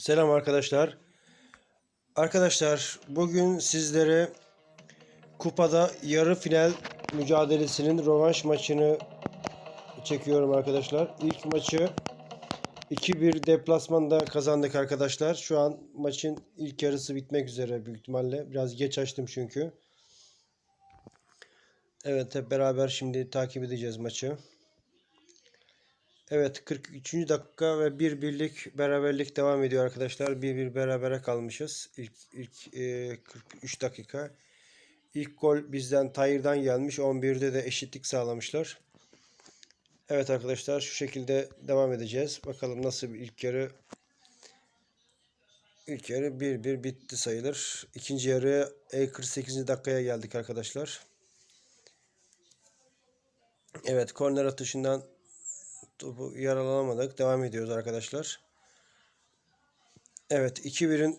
Selam arkadaşlar. Arkadaşlar bugün sizlere kupada yarı final mücadelesinin rövanş maçını çekiyorum arkadaşlar. İlk maçı 2-1 deplasmanda kazandık arkadaşlar. Şu an maçın ilk yarısı bitmek üzere büyük ihtimalle. Biraz geç açtım çünkü. Evet hep beraber şimdi takip edeceğiz maçı. Evet 43. dakika ve bir birlik beraberlik devam ediyor arkadaşlar. Bir bir berabere kalmışız. İlk, ilk e, 43 dakika. İlk gol bizden Tayyip'den gelmiş. 11'de de eşitlik sağlamışlar. Evet arkadaşlar şu şekilde devam edeceğiz. Bakalım nasıl bir ilk yarı İlk yarı 1-1 bitti sayılır. İkinci yarı e 48. dakikaya geldik arkadaşlar. Evet korner atışından topu yaralanamadık. Devam ediyoruz arkadaşlar. Evet 2-1'in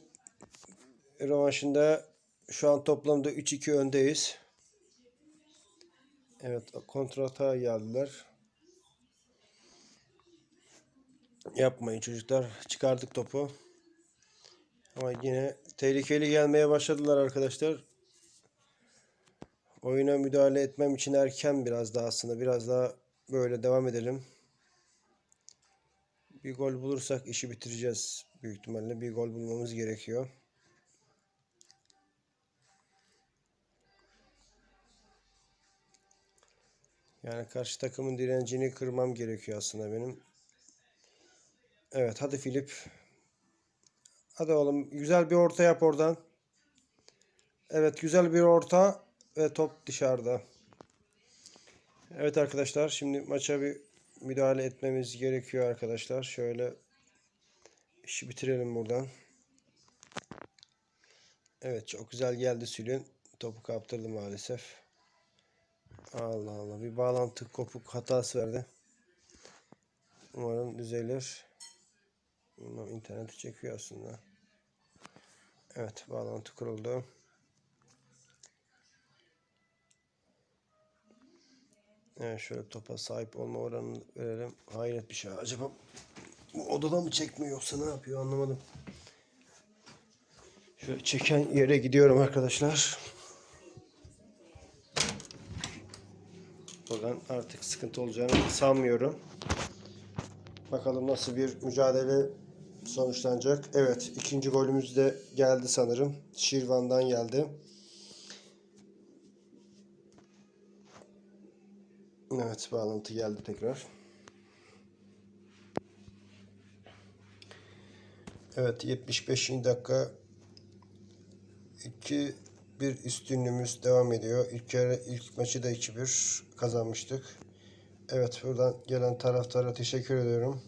rövanşında şu an toplamda 3-2 öndeyiz. Evet kontrata geldiler. Yapmayın çocuklar. Çıkardık topu. Ama yine tehlikeli gelmeye başladılar arkadaşlar. Oyuna müdahale etmem için erken biraz daha aslında. Biraz daha böyle devam edelim. Bir gol bulursak işi bitireceğiz. Büyük ihtimalle bir gol bulmamız gerekiyor. Yani karşı takımın direncini kırmam gerekiyor aslında benim. Evet hadi Filip. Hadi oğlum güzel bir orta yap oradan. Evet güzel bir orta ve top dışarıda. Evet arkadaşlar şimdi maça bir müdahale etmemiz gerekiyor arkadaşlar. Şöyle işi bitirelim buradan. Evet çok güzel geldi Sülün. Topu kaptırdı maalesef. Allah Allah bir bağlantı kopuk hatası verdi. Umarım düzelir. Bilmem, çekiyor aslında. Evet bağlantı kuruldu. Evet şöyle topa sahip olma oranını verelim. Hayret bir şey. Acaba bu odada mı çekmiyor yoksa ne yapıyor anlamadım. Şöyle çeken yere gidiyorum arkadaşlar. Buradan artık sıkıntı olacağını sanmıyorum. Bakalım nasıl bir mücadele sonuçlanacak. Evet ikinci golümüz de geldi sanırım. Şirvan'dan geldi. Evet bağlantı geldi tekrar. Evet 75. dakika 2 bir üstünlüğümüz devam ediyor. İlk yarı ilk maçı da 2-1 kazanmıştık. Evet buradan gelen taraftara teşekkür ediyorum.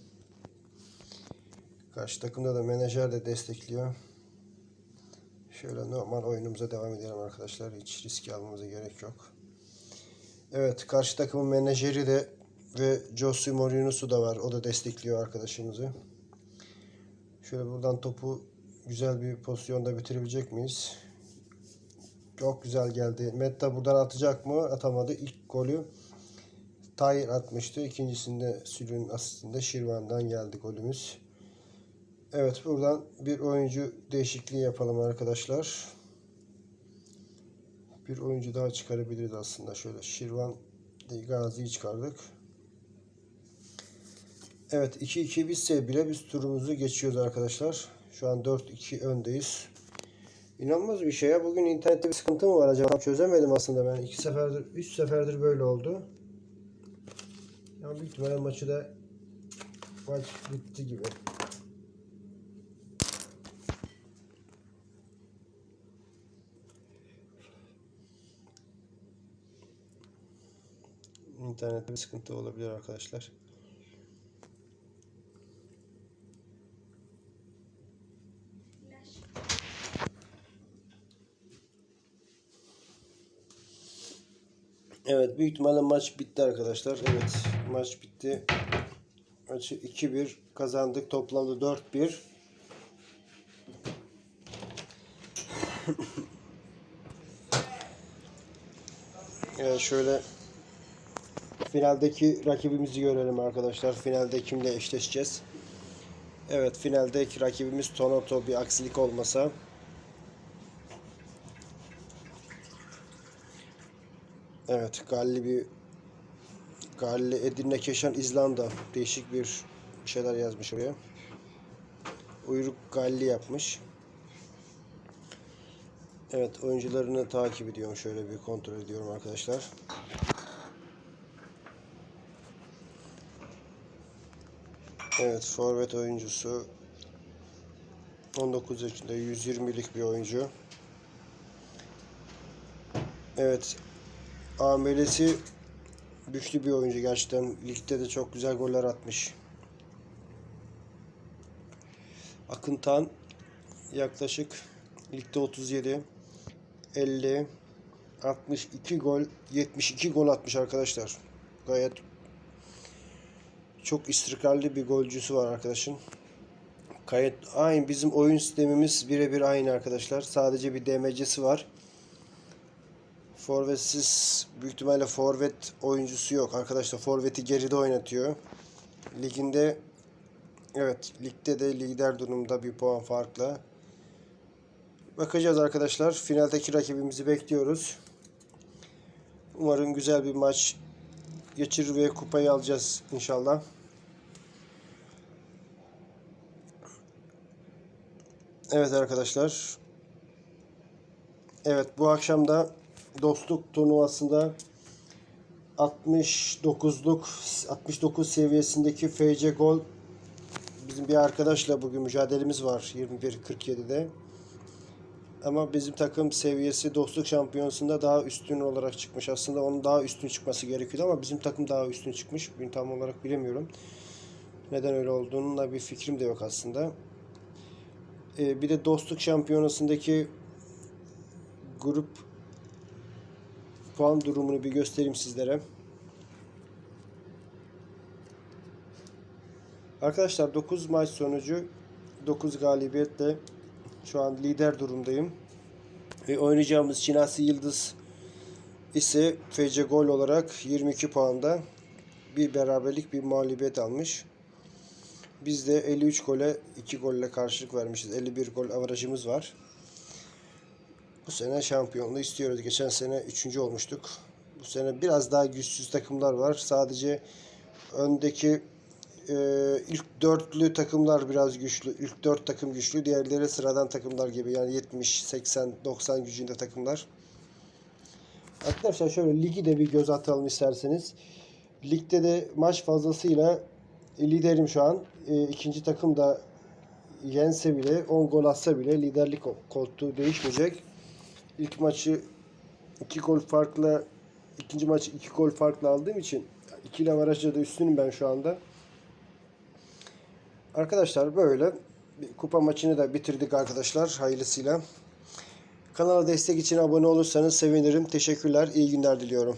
Karşı takımda da menajer de destekliyor. Şöyle normal oyunumuza devam edelim arkadaşlar. Hiç risk almamıza gerek yok. Evet karşı takımın menajeri de ve Jose Mourinho'su da var. O da destekliyor arkadaşımızı. Şöyle buradan topu güzel bir pozisyonda bitirebilecek miyiz? Çok güzel geldi. Metta buradan atacak mı? Atamadı. İlk golü Tahir atmıştı. İkincisinde Sülün asistinde Şirvan'dan geldi golümüz. Evet buradan bir oyuncu değişikliği yapalım arkadaşlar. Bir oyuncu daha çıkarabiliriz aslında. Şöyle Şirvan Gazi'yi çıkardık. Evet 2-2 bitse bile biz turumuzu geçiyoruz arkadaşlar. Şu an 4-2 öndeyiz. İnanılmaz bir şey ya. Bugün internette bir sıkıntı mı var acaba? Çözemedim aslında ben. iki seferdir, üç seferdir böyle oldu. Yani büyük ihtimalle maçı da maç bitti gibi. İnternette bir sıkıntı olabilir arkadaşlar. Evet büyük ihtimalle maç bitti arkadaşlar. Evet maç bitti. Maçı 2-1 kazandık. Toplamda 4-1. evet şöyle finaldeki rakibimizi görelim arkadaşlar. Finalde kimle eşleşeceğiz? Evet finaldeki rakibimiz Toronto bir aksilik olmasa. Evet Galli bir Galli Edirne Keşan İzlanda değişik bir şeyler yazmış oraya. Uyruk Galli yapmış. Evet oyuncularını takip ediyorum. Şöyle bir kontrol ediyorum arkadaşlar. Evet forvet oyuncusu 19 yaşında 120'lik bir oyuncu. Evet amelesi güçlü bir oyuncu gerçekten. Ligde de çok güzel goller atmış. Akıntan yaklaşık ligde 37 50 62 gol 72 gol atmış arkadaşlar. Gayet çok istikrarlı bir golcüsü var arkadaşın. Gayet aynı bizim oyun sistemimiz birebir aynı arkadaşlar. Sadece bir DMC'si var. Forvetsiz büyük ihtimalle forvet oyuncusu yok. Arkadaşlar forveti geride oynatıyor. Liginde evet ligde de lider durumda bir puan farkla. Bakacağız arkadaşlar. Finaldeki rakibimizi bekliyoruz. Umarım güzel bir maç geçirir ve kupayı alacağız inşallah. Evet arkadaşlar. Evet bu akşam da dostluk turnuvasında 69'luk 69 seviyesindeki FC Gol bizim bir arkadaşla bugün mücadelemiz var 21.47'de. Ama bizim takım seviyesi dostluk şampiyonasında daha üstün olarak çıkmış. Aslında onun daha üstün çıkması gerekiyordu ama bizim takım daha üstün çıkmış. Bugün tam olarak bilemiyorum. Neden öyle olduğuna bir fikrim de yok aslında. Ee, bir de dostluk şampiyonasındaki grup puan durumunu bir göstereyim sizlere. Arkadaşlar 9 maç sonucu 9 galibiyetle şu an lider durumdayım. Ve oynayacağımız Şinasi Yıldız ise FC Gol olarak 22 puanda bir beraberlik bir mağlubiyet almış. Biz de 53 gole 2 golle karşılık vermişiz. 51 gol avarajımız var. Bu sene şampiyonluğu istiyoruz. Geçen sene 3. olmuştuk. Bu sene biraz daha güçsüz takımlar var. Sadece öndeki e, ilk dörtlü takımlar biraz güçlü. İlk dört takım güçlü. Diğerleri sıradan takımlar gibi. Yani 70, 80, 90 gücünde takımlar. Arkadaşlar şöyle ligi de bir göz atalım isterseniz. Ligde de maç fazlasıyla liderim şu an. E, ikinci takım da yense bile 10 gol atsa bile liderlik koltuğu değişmeyecek. İlk maçı 2 gol farkla ikinci maçı 2 gol farkla aldığım için ikili avarajda da üstünüm ben şu anda. Arkadaşlar böyle bir kupa maçını da bitirdik arkadaşlar hayırlısıyla. Kanala destek için abone olursanız sevinirim. Teşekkürler. İyi günler diliyorum.